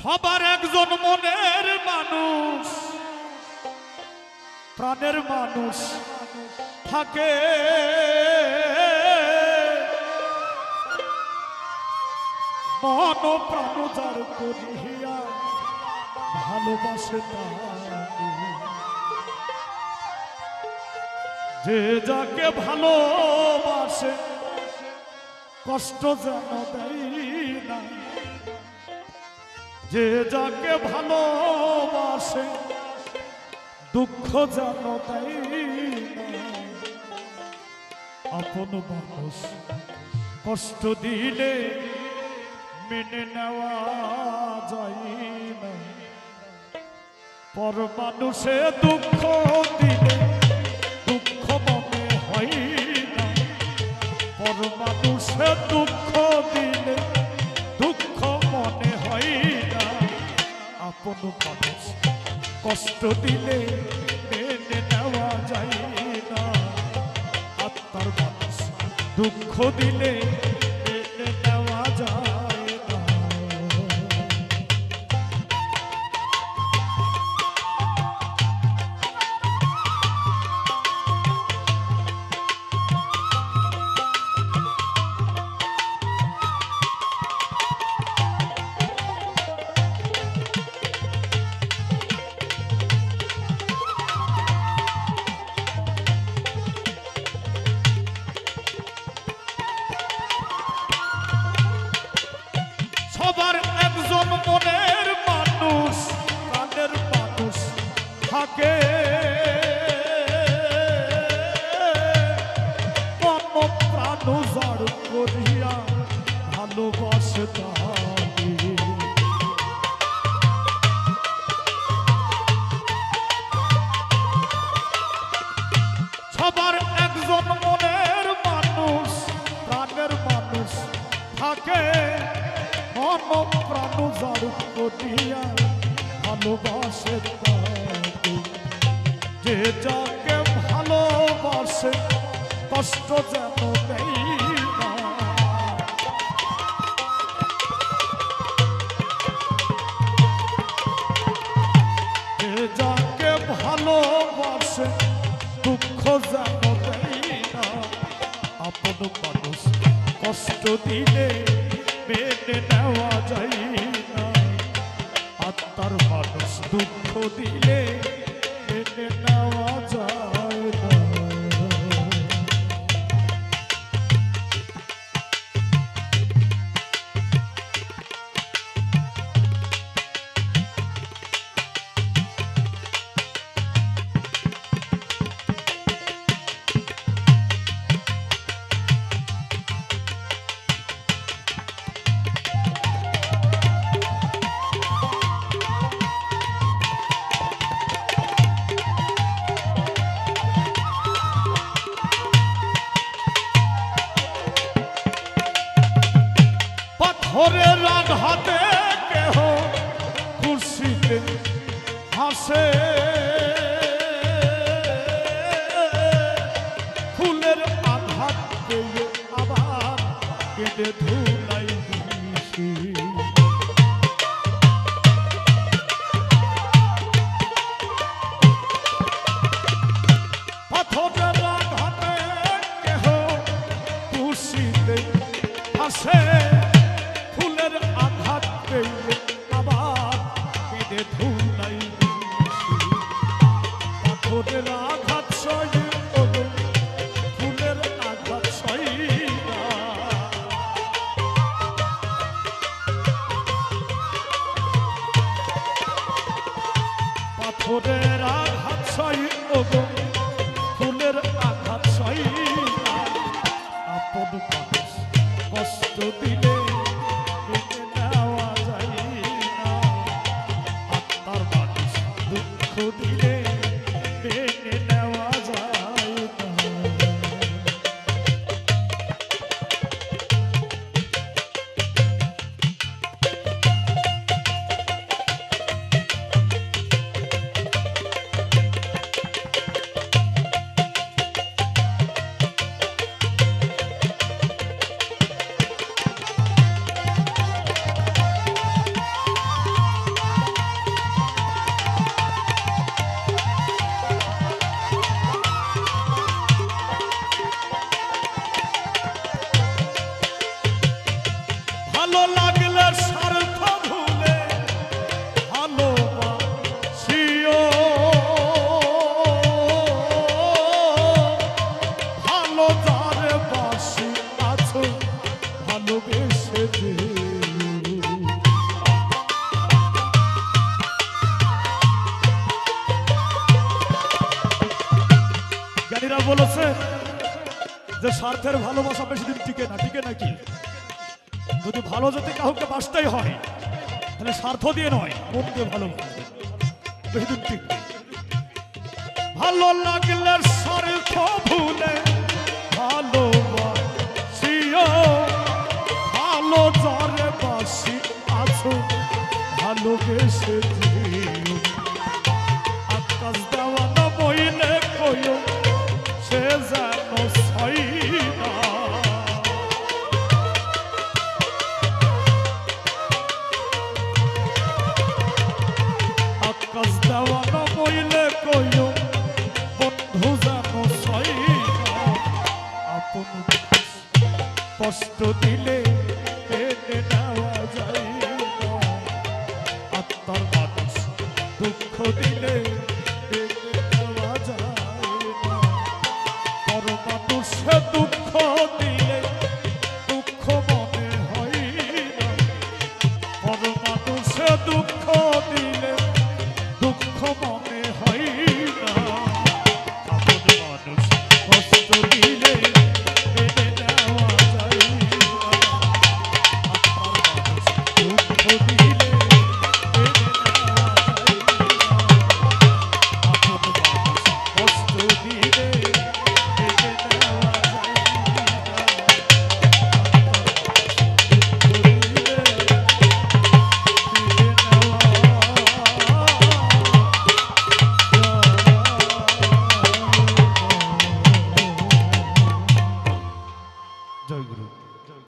সবার একজন মনের মানুষ, প্রাণের মানুষ থাকে। মন প্রাণ যার করিয়া ভালোবাসে যে যাকে ভালোবাসে, কষ্ট যেন দেয়। যে যাকে ভালোবাসে, দুঃখ যেন দেয় না আপন মানুষ কষ্ট দিলে মেনে নেওয়া যায় না। পর মানুষে দুঃখ দিলে দুঃখ মনে হয় না। পর মানুষে দুঃখ আপন মানুষ। কষ্ট দিলে মেনে নেওয়া যায় না। আত্মার মানুষ দুঃখ দিলে জড় করিয়া ভালোবাসে সবার একজন মনের মানুষ, প্রাণের মানুষ থাকে। মন প্রাণ যার করিয়া ভালোবাসে যে যাকে ভালোবাসে, কষ্ট যেন দেয়। দুঃখ দেয় না আপন মানুষ কষ্ট দিলে মেনে নেওয়া যায় না আত্মার মানুষ দুঃখ দিলে মেনে নেওয়া যায়। হাসে ফুলের আঘাত পেয়ে আবার কেটে ধুলাই পাথরের আঘাতে কেহ খুশিতে হাসে ফুলের আঘাত পেয়ে আবার কেঁদে ধুলাই কষ্ট দিলে। বলেছে যে স্বার্থের ভালোবাসা বেশি দিন টিকে না, টিকে নাকি যদি ভালো যদি কাউকে বাঁচতেই হয়, তাহলে স্বার্থ দিয়ে নয়, মন দিয়ে ভালোবাসবে বেশি দিন টিকবে। ভালো লাগলে স্বার্থ ভুলে ভালোবাসিও। ভালো জরে বাসি আছো ভালোবেসে আকাশ দেওয়ানো বইলে কইও। বন্ধু যেন সইনা আপন কষ্ট দিলে এনে নেওয়া যায় আত্মার মানুষ দুঃখ দিলে না মানুষে দুঃখ দিলে দুঃখ মনে হয় না। মানুষে দুঃখ দিলে